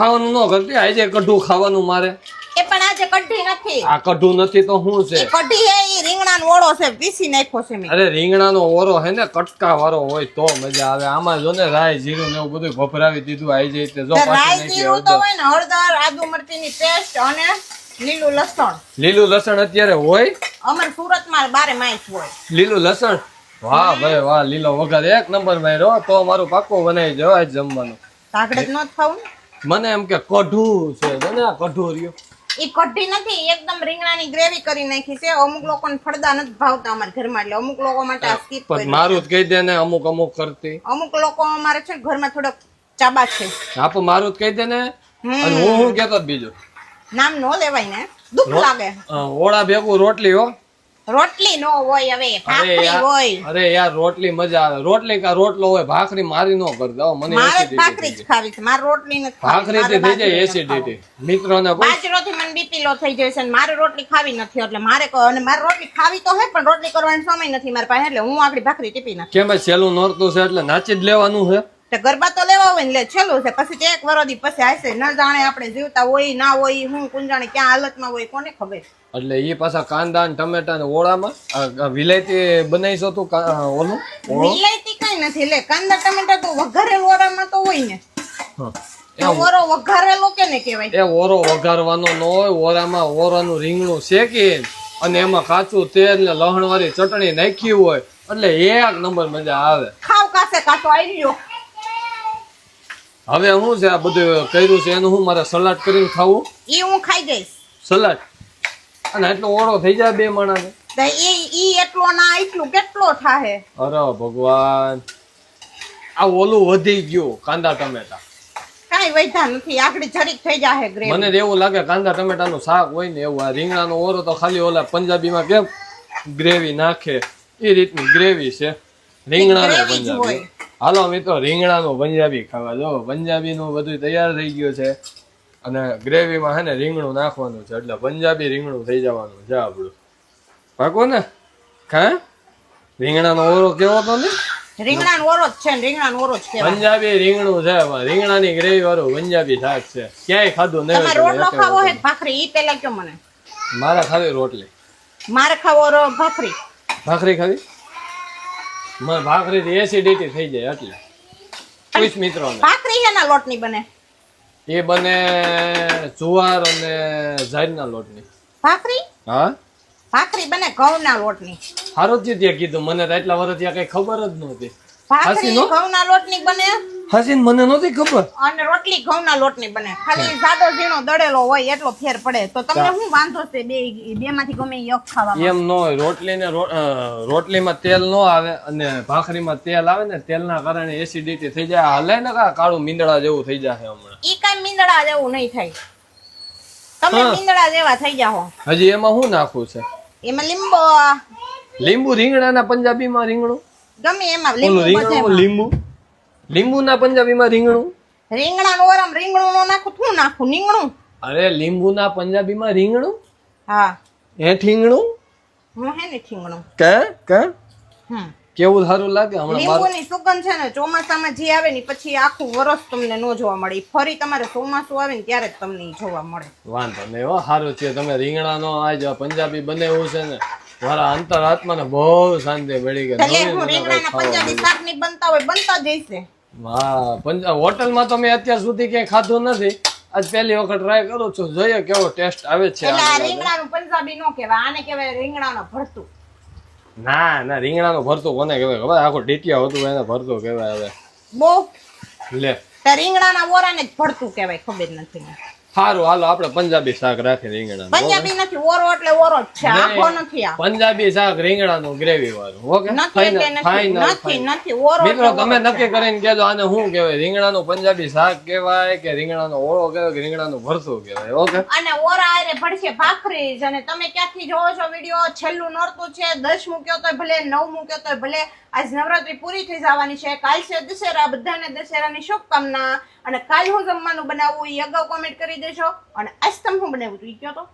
ખાવાનું ન કરતી આજે કઢું ખાવાનું મારે. એ પણ આજે કઢી નથી. આ કઢું નથી તો શું છે? કઢી હે ઈ રીંગણાનો ઓળો છે પીસી નાખ્યો છે મેં. અરે રીંગણાનો ઓરો હે ને કટકા વાળો હોય તો મજા આવે. આમાં જો ને રાય જીરું ને એવું બધું ભભરાવી દીધું આઈ જાય તે જો નાખી જીરું તો હોય ને હળદર આદુ મરચીની પેસ્ટ અને લીલું લસણ. લીલું લસણ અત્યારે હોય? અમાર સુરતમાં બારે માઈસ હોય. લીલું લસણ? વાહ ભાઈ વાહ લીલો વગર એક નંબર માર્યો તો મારું પાકું બનાવી જવાય આજ જમવાનું કાકડે ન ખાવું મને એમ કે કઢું છે. જો ને આ કઢું રહ્યો. એ કઢી નથી એકદમ રીંગણાની ગ્રેવી કરી નાખી છે. અમુક લોકોને ફળદા નથી ભાવતા અમારા ઘરમાં એટલે અમુક લોકો માટે આ સ્કીપ પણ મારું જ કહી દે ને અમુક અમુક કરતી. અમુક લોકો અમારે છે ને ઘરમાં થોડોક ચાબા છે. આપ મારું જ કહી દે ને. અને હું હું કહેતો બીજું? નામ નો લેવાય ને. દુઃખ લાગે. ઓળા ભેગું રોટલી હો. રોટલી નો હોય હવે ભાખરી હોય. અરે યાર રોટલી મજા આવે. રોટલી કા રોટલો હોય ભાખરી મારી નો કર દો. મને મારે ભાખરી જ ખાવી છે. મારે રોટલી નથી ભાખરી થી થઈ જાય એસિડિટી. મિત્રોને બાજરો થી મને બીપી લો થઈ જાય છે અને મારે રોટલી ખાવી નથી એટલે મારે અને મારે રોટલી ખાવી તો હે પણ રોટલી કરવાનો સમય નથી મારી પાસે એટલે હું આપણી ભાખરી ટીપી નાખ. કેમ સેલું નોરતું છે એટલે નાચી જ લેવાનું છે? ગરબા તો લેવા હોય ને લે છેલ્લું છે. પછી એક વરોદી પછી આવશે ન જાણે આપણે જીવતા હોય ના હોય હું કુંજાણે ક્યાં હાલતમાં હોય કોને ખબર? એટલે એ પાછા કાંદા ને ટમેટા ને ઓળામાં વિલાયતી બનાવીશો તું ઓલું? વિલાયતી કઈ નથી લે કાંદા ટમેટા તો વઘારેલ ઓળામાં તો હોય ને. ઓરો વઘારેલો કેને કહેવાય? એ ઓરો વઘારવાનો ન હોય ઓરામાં ઓરાનું રીંગણું શેકી અને એમાં કાચું તેલ ને લહણવાળી ચટણી નાખી હોય એટલે એક નંબર મજા આવે. ખાવ કાસે કાચો આવી ગયો. હવે હું છે આ બધું કર્યું છે એનું હું મારે સલાડ કરીને ખાવું. એ હું ખાઈ જઈશ. સલાડ. અને એટલો ઓળો થઈ જાય બે માણસ તો ઈ ઈ એટલો ના એટલું કેટલો થાહે? અરે ભગવાન. આ ઓલું વધી ગયું કાંદા ટમેટા. કાઈ વધ્યા નથી આકડી જરીક થઈ જાહે ગ્રેવી મને એવું લાગે કાંદા ટમેટાનું શાક હોય ને એવું આ રીંગણાનો ઓરો તો ખાલી ઓલા પંજાબીમાં કેમ? ગ્રેવી નાખે. એ રીતની ગ્રેવી છે. રીંગણાનો પંજાબી. હાલો મિત્રો રીંગણાનું પંજાબી ખાવા. જો પંજાબીનું બધું તૈયાર થઈ ગયું છે અને ગ્રેવીમાં હે ને રીંગણું નાખવાનું છે. એટલે પંજાબી રીંગણું થઈ જવાનું છે આપણું. પાકો ને? ખા? રીંગણાનો ઓરો કેવો તો ને રીંગણાનો ઓરો જ છે રીંગણાનો ઓરો જ કહેવાય. પંજાબી રીંગણું છે. રીંગણાની ગ્રેવી વાળું પંજાબી શાક છે. ક્યાંય ખાધું નહીં તમારે રોટલો ખાવો હે ભાખરી ઈ પેલા કયો મને? મારા ખાવી રોટલી. મારે ખાવો ભાખરી. ભાખરી ખાવી? મને ભાખરી થી એસિડિટી થઈ જાય એટલે. પૂછ મિત્રો ભાખરી એના લોટની બને? એ બને જુવાર અને જારના લોટની. ભાખરી? હા? ભાખરી બને ઘઉંના લોટની. હારો જ ત્યાં કીધું. મને તો એટલા વર્ષ ત્યાં કઈ ખબર જ નહોતી. ભાખરી? ઘઉંના લોટની બને? હાસીન મને નહોતી ખબર. અને રોટલી ઘઉંના લોટની બને. ખાલી સાદો ઝીણો દળેલો હોય એટલો ફેર પડે. તો તમને શું વાંધો છે? બે બે માંથી ગમે એક ખાવા એમ ન હોય. રોટલી ને રોટલીમાં તેલ ન આવે અને ભાખરીમાં તેલ આવે ને તેલના કારણે એસિડિટી થઈ જાય. હાલે ને કાળું મીંદડા જેવું થઈ જાય હમણાં? ઈ કાઈ મીંદડા જેવું નહીં થાય. તમે મીંદડા જેવા થઈ જાઓ હજી એમાં શું નાખવું છે? એમાં લીંબો. લીંબુ રીંગણાના પંજાબીમાં રીંગણું? ગમે એમાં લીંબુ લીંબુ? લીંબુના પંજાબીમાં રીંગણું? રીંગણાનું ઓરમ રીંગણું નો નાખું શું નાખું નીંગણું અરે લીંબુના પંજાબીમાં રીંગણું? હા. હે ઠીંગણું? હું હે ને ઠીંગણું? કે કે? હમ. કેવું સારું લાગે હમણાં લીંબુની સુગંધ છે ને ચોમાસામાં જે આવે ને પછી આખું વરસ તમને ન જોવા મળે. ફરી તમારે ચોમાસું આવે ને ત્યારે જ તમને જોવા મળે. વાંધો નહીં હો સારું છે. તમે રીંગણાનો આજ પંજાબી બનેવું છે ને મારા અંતરાત્માને બહુ શાંતિ મળી ગઈ. રીંગણાના પંજાબી શાકની બનતા હોય બનતા જ હશે. હા હોટલમાં તો મેં અત્યાર સુધી ક્યાંય ખાધું નથી. આજ પહેલી વખત ટ્રાય કરું છું. જોઈએ કેવો ટેસ્ટ આવે છે એટલે આ રીંગણાનું પંજાબી નો કહેવાય આને કહેવાય રીંગણાનો ભરતું. ના ના રીંગણાનું ભરતું કોને કહેવાય? ખબર? આખું ડીટિયા હતું એને ભરતું કહેવાય હવે. બહુ. લે. રીંગણાના ઓરાને જ ભરતું કહેવાય ખબર નથી સારું હાલો આપણે પંજાબી શાક રાખી રીંગણા પંજાબી નથી ઓરો એટલે ઓરો જ છે આખો નથી આ. પંજાબી શાક રીંગણાનું ગ્રેવી વાળું ઓકે નથી નથી ઓરો મિત્રો તમે નક્કી કરીને કેજો આને શું કહેવાય? રીંગણાનું પંજાબી શાક કહેવાય કે રીંગણાનો ઓળો કહેવાય કે રીંગણાનું ભરતું કહેવાય ઓકે અને ઓરા આરે ભરશે ભાખરી અને તમે ક્યાંથી જોવો છો વીડિયો? છેલ્લું નોરતું છે 10 મૂક્યો તો ભલે 9 મૂક્યો તો ભલે આજ નવરાત્રી પૂરી થઈ જવાની છે. કાલ છે દશેરા બધાને દશેરાની શુભકામના. અને કાલ હું જમવાનું બનાવું એ અગાઉ કોમેન્ટ કરી દેજો અને આજ તમે હું બનાવ્યું હતું? તો.